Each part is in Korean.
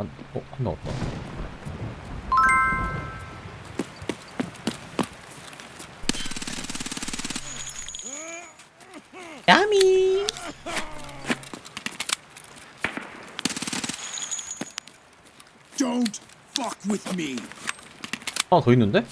안, 어? 한명 없다. 야미. Don't fuck with me. 하나 더 있는데?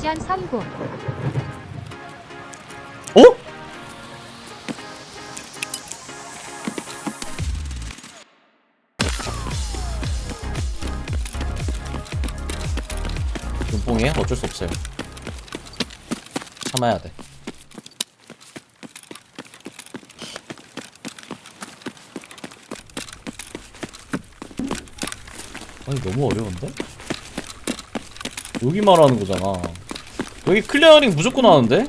미션 성공. 어? 눈뽕이에 어쩔 수 없어요. 참아야 돼. 아니 너무 어려운데? 여기 말하는 거잖아. 여기 클리어링 무조건 하는데?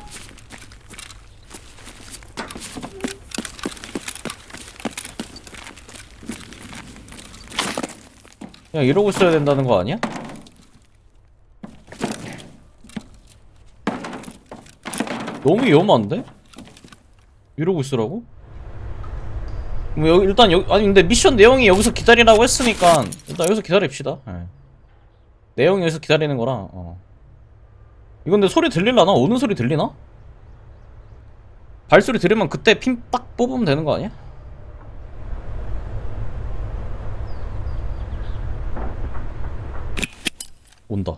그냥 이러고 있어야 된다는 거 아니야? 너무 위험한데? 이러고 있으라고? 뭐 여기 일단 여기 아니 근데 미션 내용이 여기서 기다리라고 했으니까 일단 여기서 기다립시다. 예. 내용이 여기서 기다리는 거라. 어. 이건 근데 소리 들릴라나? 오는 소리 들리나? 발소리 들으면 그때 핀 딱 뽑으면 되는 거 아니야? 온다.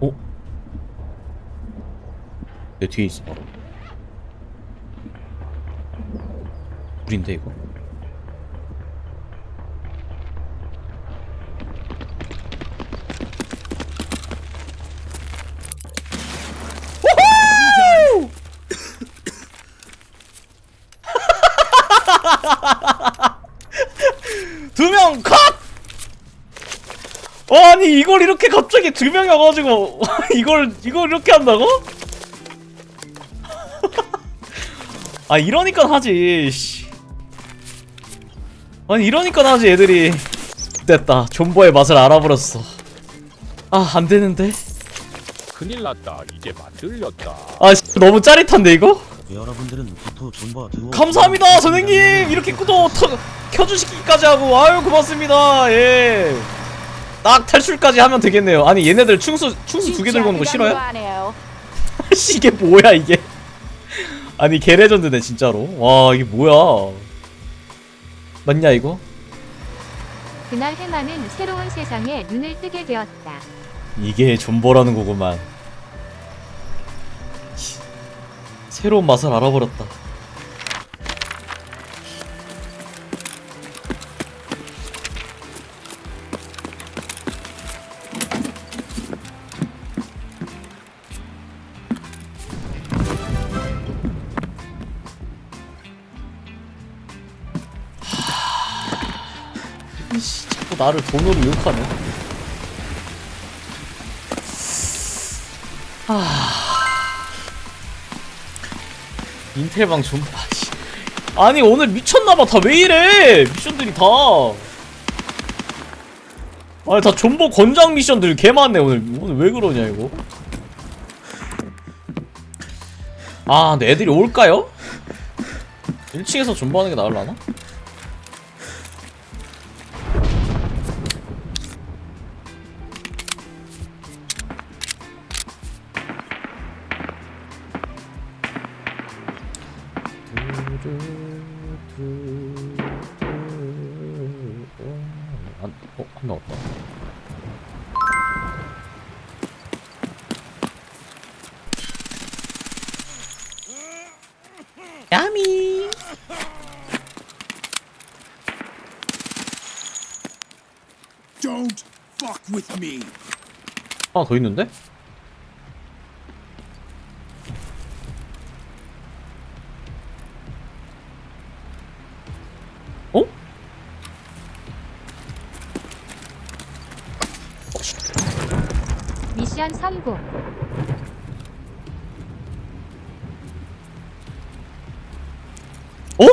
어? 내 뒤에 있어 바로. 우린데 이거? 두명 컷! 아니 이걸 이렇게 갑자기 두 명이 와가지고 이걸 이걸 이렇게 한다고? 아 이러니까 하지 씨. 아니 이러니까 하지 애들이. 됐다. 존버의 맛을 알아버렸어. 아 안되는데? 큰일 났다. 이제 만들렸다. 아 씨, 너무 짜릿한데 이거? 여러분들은 존버 듀오 감사합니다 선생님! 이렇게 터, 켜주시기까지 하고 아유 고맙습니다. 예 딱 탈출까지 하면 되겠네요. 아니 얘네들 충수 충수 두 개 들고 오는 거 싫어요? 씨 이게 뭐야 이게? 아니 개레전드네 진짜로. 와 이게 뭐야 맞냐 이거? 그날 해마는 새로운 세상에 눈을 뜨게 되었다. 이게 존버라는 거구만 씨, 새로운 맛을 알아버렸다 씨, 자꾸 나를 돈으로 유혹하네. 인텔방 좀 아, 씨. 아니 오늘 미쳤나봐. 다 왜 이래? 미션들이 다. 아니 다 존버 권장 미션들 개 많네 오늘. 오늘 왜 그러냐 이거? 아 근데 애들이 올까요? 1층에서 존버하는 게 나을라나? 안, 어, 한명 없다. 야미. 하나 더 있는데? 미션 성공. 어?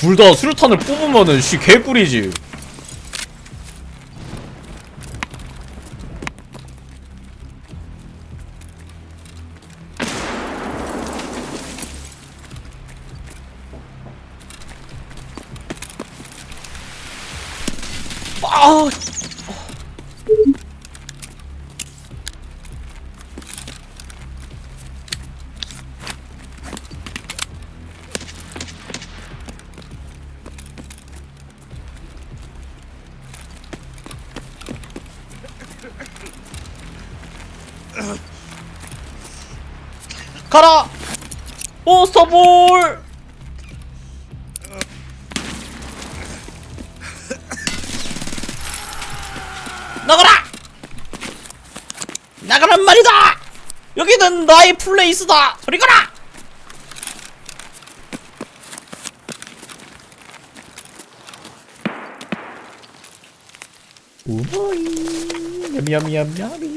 둘 다 수류탄을 뽑으면은 씨 개꿀이지. 아 가라! 몬스터볼! 나가란 말이다! 여기는 나의 플레이스다! 저리 가라! 오마이 얌얌얌얌이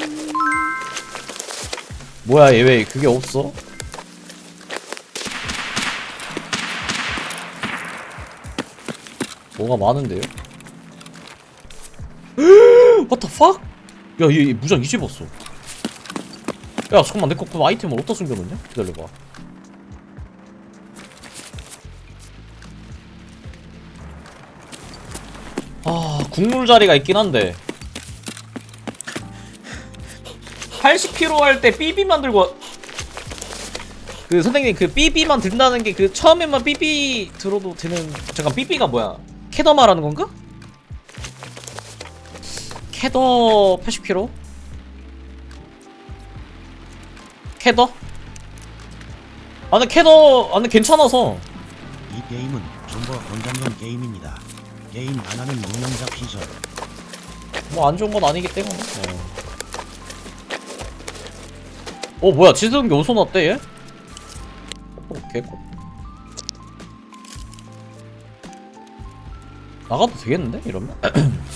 뭐야 얘 왜 그게 없어? 뭐가 많은데요? What the fuck? 야, 얘, 얘 무장 이제 봤어. 야, 잠깐만, 내거 그 아이템을 어디다 숨겨놓냐? 기다려봐. 아, 국물 자리가 있긴 한데. 80kg 할 때 삐삐 만들고 와- 그 선생님 그 삐삐만 든다는 게 그 처음에만 삐삐 들어도 되는 잠깐 삐삐가 뭐야 캐더 말하는 건가? 캐더 80kg? 캐더? 아 근데 캐더 아 근데 괜찮아서 이 게임은 존버 권장용 게임입니다. 게임 안 하면 무명 잡히죠. 뭐안 좋은 건 아니기 때문에 네. 어 뭐야 지승기 어디서 났대 얘? 어 개꿀 나가도 되겠는데 이러면?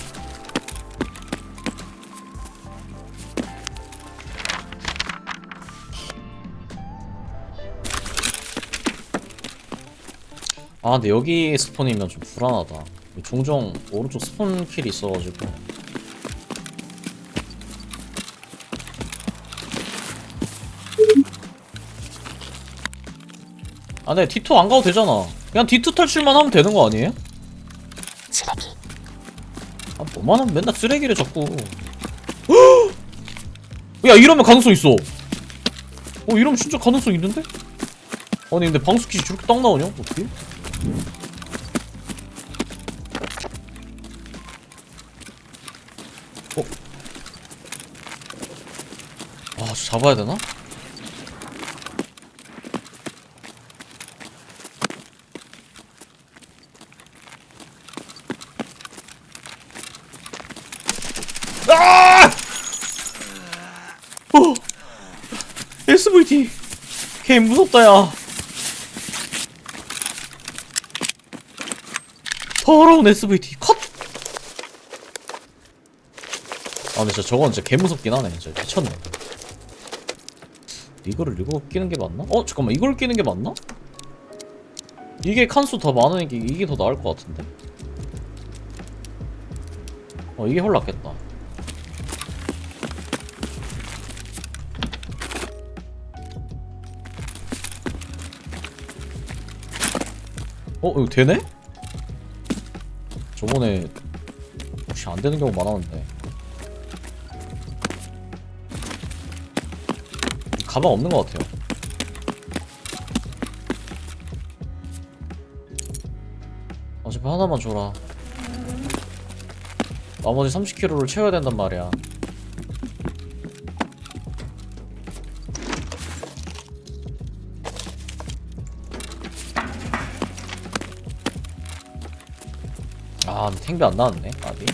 아 근데 여기 스폰이면 좀 불안하다 종종 오른쪽 스폰 킬이 있어가지고 아, 네, D2 안 가도 되잖아. 그냥 D2 탈출만 하면 되는 거 아니에요? 쓰레기. 아, 뭐만 하면 맨날 쓰레기를 자꾸. 헉! 야, 이러면 가능성 있어. 어, 이러면 진짜 가능성 있는데? 아니, 근데 방수키 저렇게 딱 나오냐? 어떻게? 어? 아, 저 잡아야 되나? 아! 어! SVT 개 무섭다 야 더러운 SVT 컷! 아 근데 진짜 저건 진짜 개 무섭긴 하네 진짜 미쳤네 이거를 이거 끼는 게 맞나? 어 잠깐만 이걸 끼는 게 맞나? 이게 칸수 더 많으니까 이게 더 나을 것 같은데? 어 이게 훨 낫겠다 어 이거 되네? 저번에 혹시 안 되는 경우 많았는데. 가방 없는 것 같아요. 어차피 하나만 줘라. 나머지 30kg를 채워야 된단 말이야 탱비 안 나왔네 아비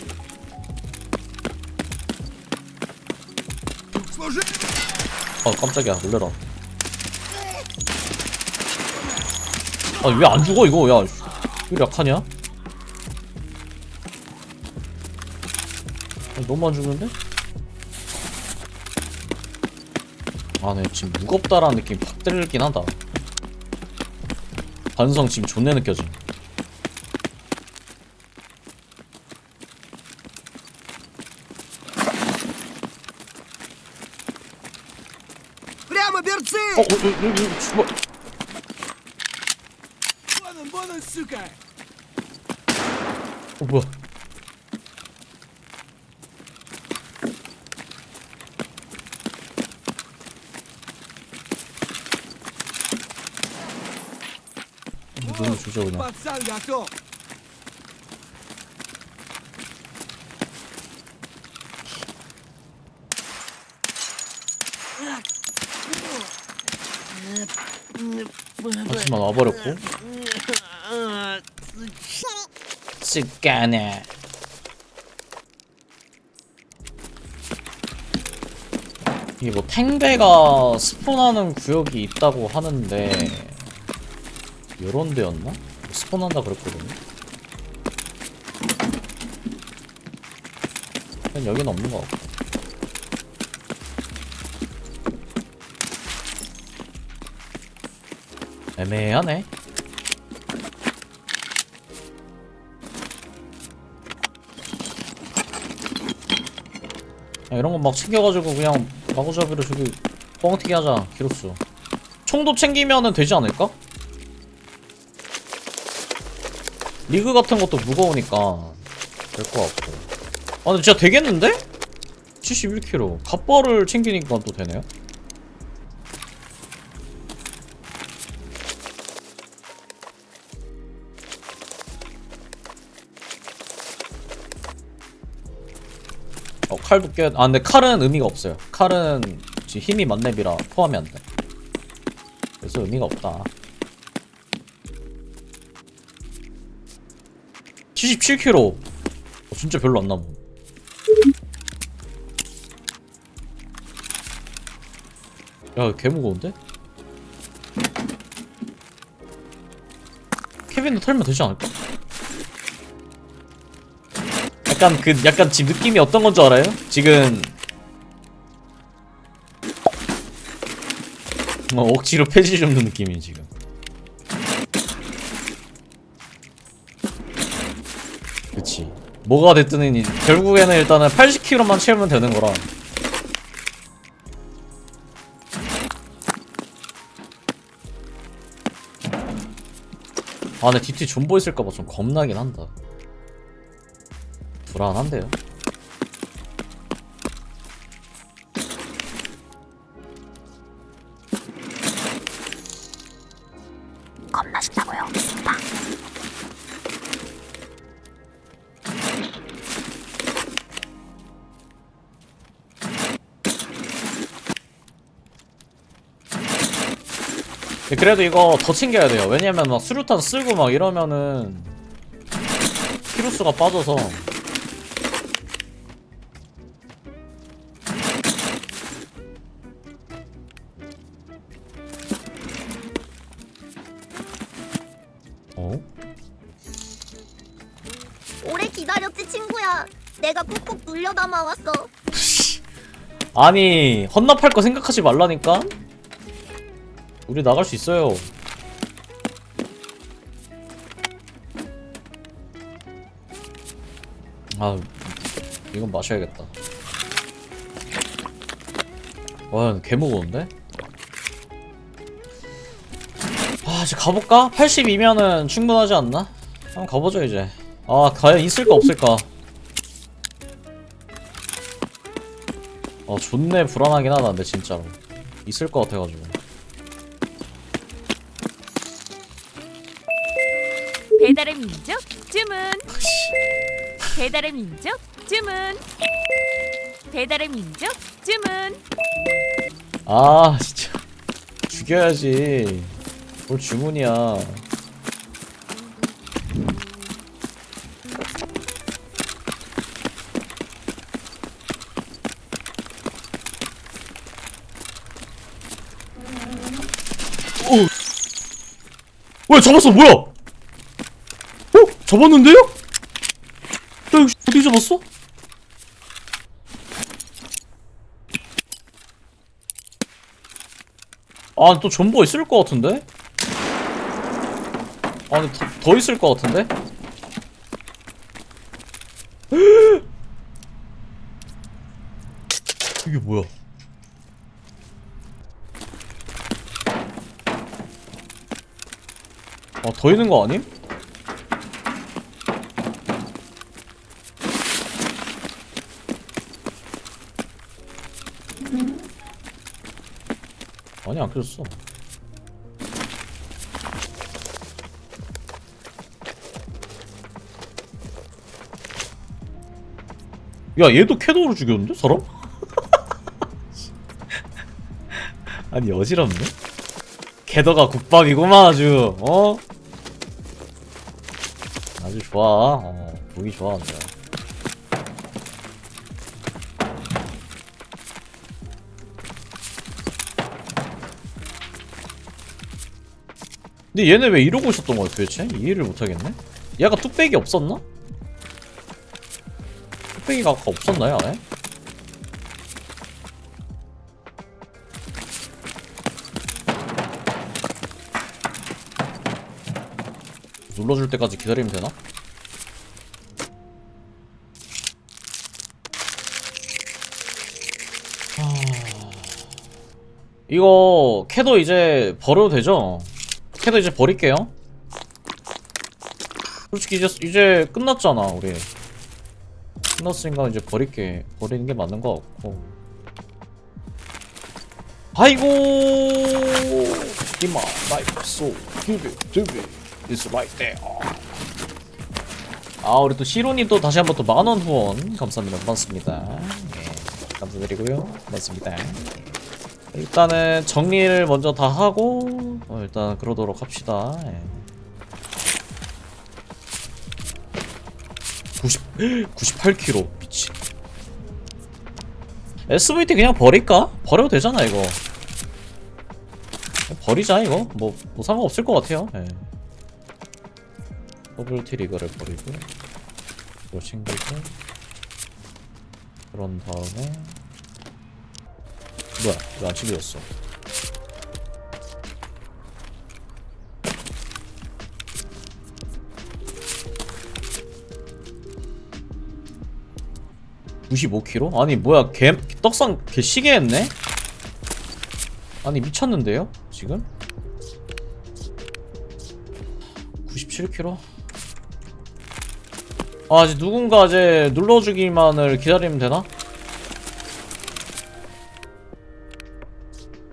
어 깜짝이야. 놀래라. 아왜 안 죽어 이거? 야왜 약하냐? 아, 너무 안 죽는데? 아네 지금 무겁다라는 느낌이 팍 들긴 하다. 반성 지금 존내 느껴짐 어 뭐야? 그냥. 하지 만 와버렸고. 쓱가네. 이게 뭐 탱배가 스폰하는 구역이 있다고 하는데 요런 데였나? 뭐 스폰한다 그랬거든요. 여기는 없는 것 같고. 애매하네. 야, 이런 거 막 챙겨가지고 그냥 마구잡이로 저기 뻥튀기 하자 기록수 총도 챙기면은 되지 않을까? 리그 같은 것도 무거우니까 될 것 같고 아 근데 진짜 되겠는데? 71kg 갑바를 챙기니까 또 되네요 칼도 껴. 아 근데 칼은 의미가 없어요. 칼은 지금 힘이 만렙이라 포함이 안 돼. 그래서 의미가 없다. 77kg. 어, 진짜 별로 안 남아. 야, 개 무거운데? 케빈도 털면 되지 않을까? 약간 그 약간 지금 느낌이 어떤 건 줄 알아요? 지금 뭐 억지로 폐지 줍는 느낌이 지금. 그치. 뭐가 됐든 이- 결국에는 일단은 80kg만 채우면 되는 거라. 아, 근데 DT 존버 있을까봐 좀 겁나긴 한다. 불안한데요. 네, 그래도 이거 더 챙겨야 돼요. 왜냐면 막 수류탄 쓸고 막 이러면은 키로수가 빠져서 어? 오래 기다렸지 친구야. 내가 꾹꾹 눌려 담아왔어. 아니 헌납할 거 생각하지 말라니까 우리 나갈 수 있어요 아 이건 마셔야겠다 와 개무거운데? 아 이제 가볼까? 82면은 충분하지 않나? 한번 가보죠 이제. 아 과연 있을까 없을까? 아 존내 불안하긴 하다 근데 진짜로. 있을 것 같아가지고. 배달의 민족 주문. 배달의 민족 주문. 배달의 민족 주문. 아 진짜. 죽여야지 뭘 주문이야 오! 왜 잡았어 뭐야 어? 잡았는데요? 야 이거 어떻게 잡았어? 아, 또 존버 있을 것 같은데? 아니 더, 더 있을 것 같은데? 이게 뭐야? 아, 더 있는 거 아님? 아니, 안 켜졌어. 야 얘도 캐도로 죽였는데 사람? 아니 어지럽네 캐더가 국밥이구만 아주 어? 아주 좋아 어 보기 좋아 근데 근데 얘네 왜 이러고 있었던 거야 도대체? 이해를 못하겠네 얘가 뚝배기 없었나? 뚝배기가 아까 없었나요 안에? 눌러줄 때까지 기다리면 되나? 하... 이거 캐도 이제 버려도 되죠? 캐도 이제 버릴게요. 솔직히 이제 이제 끝났잖아 우리. 끝났으니까 이제 버릴게 버리는 게 맞는 것 같고. 아이고 이마 라이프 소 to me it's right there. 아 우리 또 시로님 또 다시 한번 또 만원 후원 감사합니다 고맙습니다. 예, 감사드리고요 고맙습니다. 일단은 정리를 먼저 다 하고 어, 일단 그러도록 합시다. 예. 98kg 미친. SVT 그냥 버릴까? 버려도 되잖아 이거. 버리자 이거 뭐, 뭐 상관없을 것 같아요. 예. 더블 트리거를 버리고 이거 챙기고 그런 다음에 뭐야 왜안 챙겨졌어 (95kg) 아니 뭐야 개 떡상 개 시계 했네 아니 미쳤는데요 지금 97kg 아 이제 누군가 이제 눌러주기만을 기다리면 되나?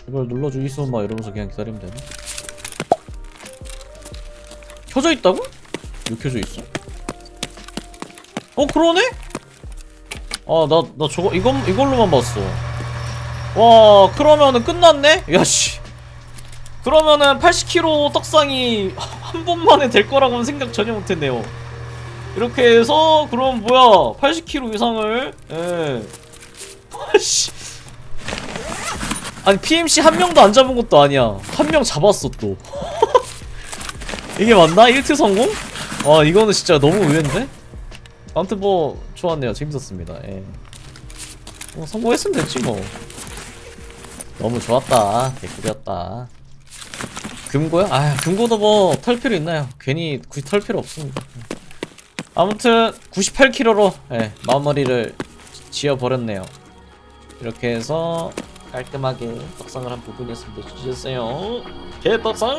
이걸 눌러주이소 막 이러면서 그냥 기다리면 되나? 켜져 있다고? 왜 켜져 있어? 어 그러네? 아나나 저거 이건 이걸로만 봤어. 와 그러면은 끝났네? 야씨. 그러면은 80kg 떡상이 한 번만에 될 거라고는 생각 전혀 못했네요. 이렇게 해서 그럼 뭐야 80kg 이상을 예. 아씨. 아니 PMC 한 명도 안 잡은 것도 아니야. 한 명 잡았어 또. 이게 맞나? 1트 성공? 와 이거는 진짜 너무 의외인데? 아무튼 뭐 좋았네요. 재밌었습니다. 예. 뭐 성공했으면 됐지 뭐. 너무 좋았다. 개꿀이었다. 금고요? 아 금고도 뭐 털 필요 있나요? 괜히 굳이 털 필요 없습니다. 아무튼 98kg로 예, 마무리를 지어버렸네요. 이렇게 해서 깔끔하게 떡상을 한 부분이었습니다. 주셨어요. 개떡상!